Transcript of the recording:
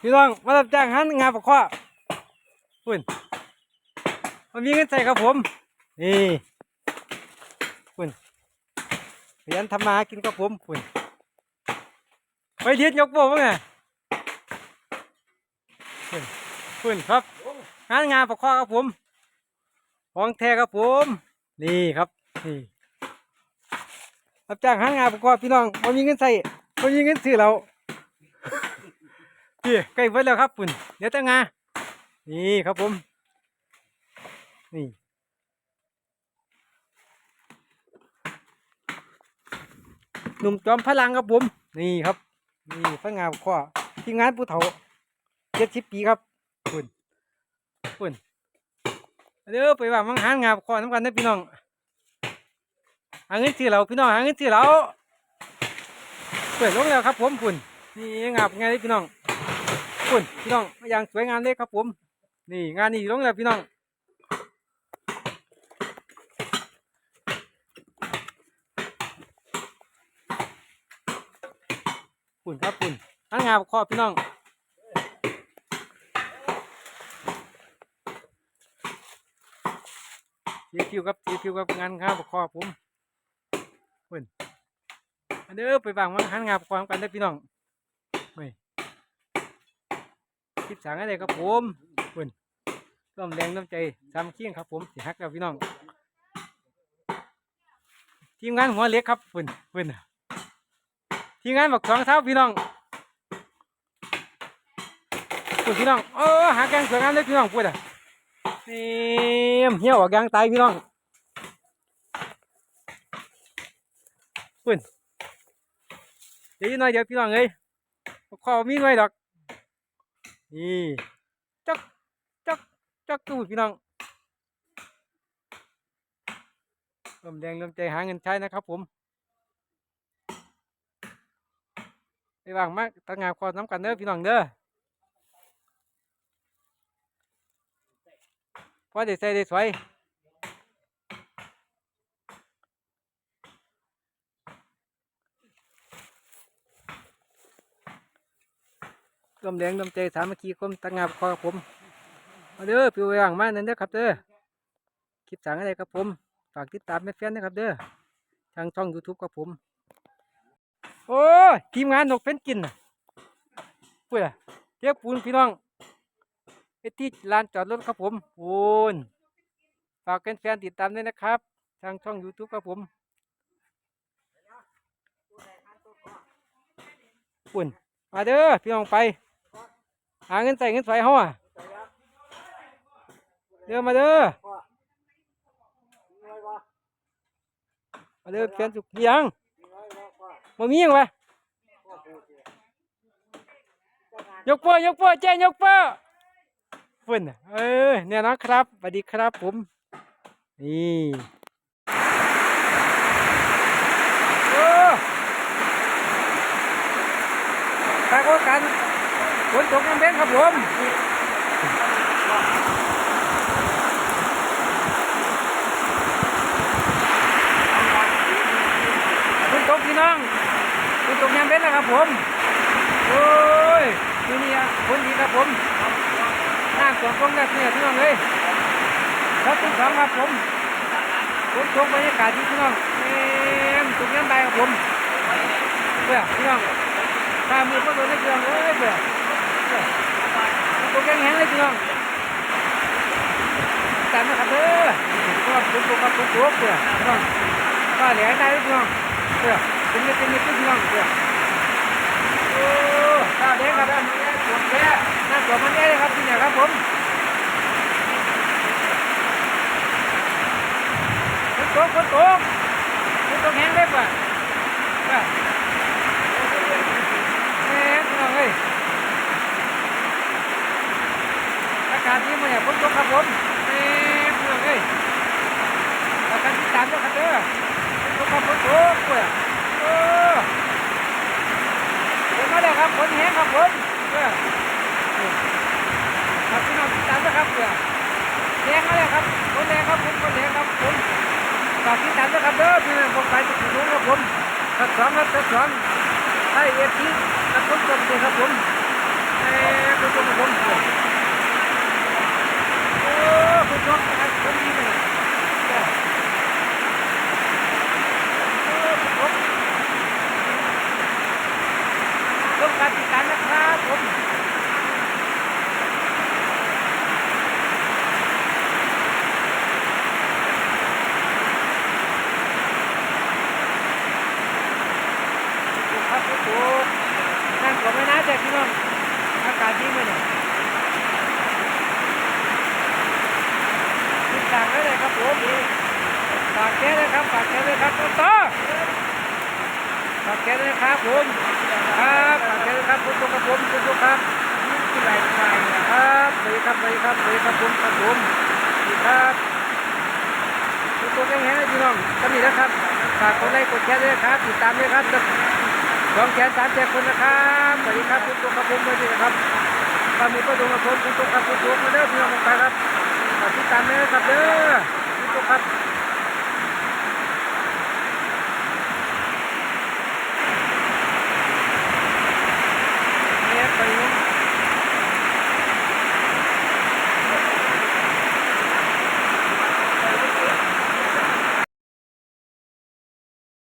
พี่น้องมารับจ้างหันงานปะข้อคุณมันมีเงินใส่ครับผม นี่คุณขยันทำมาหากินครับผมคุณไปเทียนยกโบว่าไงคุณคุณครับงานงานปะข้อครับผมของแท้ครับผม นี่ครับนี่รับจ้างหันงานประข้อพี่น้องมันมีเงินใส่มันมีเงินซื้อเรา พี่ใกล้เบิดแล้วครับปุ่นเดี๋ยวตั้งงานี่ครับผม นี่หนุ่มจอมพลังครับผม นี่ครับ นี่พนักงานข้อที่งานผู้เฒ่าเจ็ดสิบปีครับปุ่นปุ่นเดี๋ยวไปว่ามังหางานข้อน้ำกันนะพี่น้องหาเงินซื้อเราพี่น้องหาเงินซื้อเราเปิดลงแล้วครับผมปุ่นนี่งานไงเด้พี่น้อง คุณพี่น้องอย่างสวยงามเลยครับผม นี่งานนี้ลงแล้วพี่น้องคุณครับคุณทั้งงานขอบพี่น้องเสียคิวครับเสียคิวครับงานข้าวขอบผมคุณอันเด้อไปบางวันหันงานขอบกันได้พี่น้องเฮ้ย คลิปสั่งอะไรครับผมคุณร่วมแรงน้ำใจสามัคคีครับ ผมสิฮักกับพี่น้อง ทีมงานหัวเล็กครับคุณคุณทีมงานบักสองเท้าพี่น้องคุณพี่น้องเออหาแกงสวยงามเลยพี่น้องพูดอะเนี่เหี่ยวออกยางตายพี่น้องคุณเดี๋ยวน่อยเดี๋ยวพี่น้องเอ้ยขอมีหน่อยดอก นี่จักจักจักตู้พี่น้องลมแดงร่วมใจหาเงินใช้นะครับผมไปวางมากตั้งงานความน้ำกันเด้อพี่น้องเด้อพอได้ใส่ได้สวย ลมแดงลมใจสามัคคีคมตั้งงานคอผมมาเด้อพี่วางมานั่นเด้อครับเด้อคลิปสั่งอะไรครับผม ฝากติดตามแฟนๆนะครับเด้อทางช่อง YouTube ครับผม โอ้ทีมงานนกเป็นกินน่ะเพื่อเทียบปูนพี่น้องไปที่ลานจอดรถครับผมปูนฝากแฟนๆติดตามด้วยนะครับ ทางช่อง YouTube ครับผมปูนมาเด้อพี่น้องไป หาเงินใส่เงินใส่เขาอะเด้อมาเด้อมาเด้อเขียนสุกเพียงมามียังวะยกโป้ยกโป้เจ้ยกโป้ฝุ่นน่ะเออเนี่ยนะครับสวัสดีครับผม นี่โอ้ตาโกกัน ฝนตกน้ำแดงครับผมฝนตกพี่น้องฝนตกน้ำแดงนะครับผม โอ้ยที่นี่อะฝนดีครับผมน้ำสวนกงแล้วเนี่ยพี่น้องเลยครับทุกสองครับผมฝนตกบรรยากาศดีพี่น้องเอ็มตกน้ำใบครับผมเพื่อพี่น้องตามือก็โดนได้พี่องเอ้ยเพื่อ งแห้งเลยพี่น้องตามนะครับเด้อก็ปุ๊บปุ๊บปุ๊บปุ๊บเพื่อพี่น้องก็เหลือได้พี่น้องเพื่อเป็นเม็ดเป็นเม็ดพี่น้องเพื่อโอ้ตาแดงครับน้าตัวแก่หน้าตัวมันแก่เลยครับพี่เนี่ยครับผมฝนตกฝนตกฝนตกแห้งเลยป่ะป่ะแห้งพี่น้องเอ้ย อากาศดีมาเนี่ย ฝนตกครับผมเอ้ยเพื่อนเอ้ยอากาศที่ตามเด้อครับเด้อฝนตกครับฝนตกเพื่อนโอ้ฝนมาแล้วครับฝนแห้งครับผมเพื่อครับพี่น้องที่ตามเด้อครับเพื่อนแรงมาแล้วครับฝนแรงครับผมฝนแรงครับผมฝากที่ตามเด้อครับเด้อพี่น้องผมไปสุดสูงครับผมทัดสองครับทัดสองให้เอฟซีทัดผมตกเลยครับผมเอ้ย ผมครับผมนั่งผมไม่น่าจะพี่น้องอากาศดีไหมเนี่ยติดตามไว้เลยครับผมฝากแค่เลยครับฝากแค่เลยครับต้นต่อ ฝากแค่เลยครับผมครับฝากแค่เลยครับคุณตุ๊กครับผมคุณตุ๊กครับที่ไหนใครครับสวัสดีครับสวัสดีครับสวัสดีครับผมครับผมสวัสดีครับคุณตุ๊กแห้งๆเลยพี่น้องก็มีนะครับฝากกดไลค์กดแชร์ด้วยครับติดตามด้วยครับสองแสนสามแสนคนนะครับสวัสดีครับคุณตุ๊กครับผมสวัสดีนะครับความมีประดงกับผมคุณตุ๊กครับคุณตุ๊กมาเด้อพี่น้องมาครับฝากติดตามด้วยนะครับเด้อ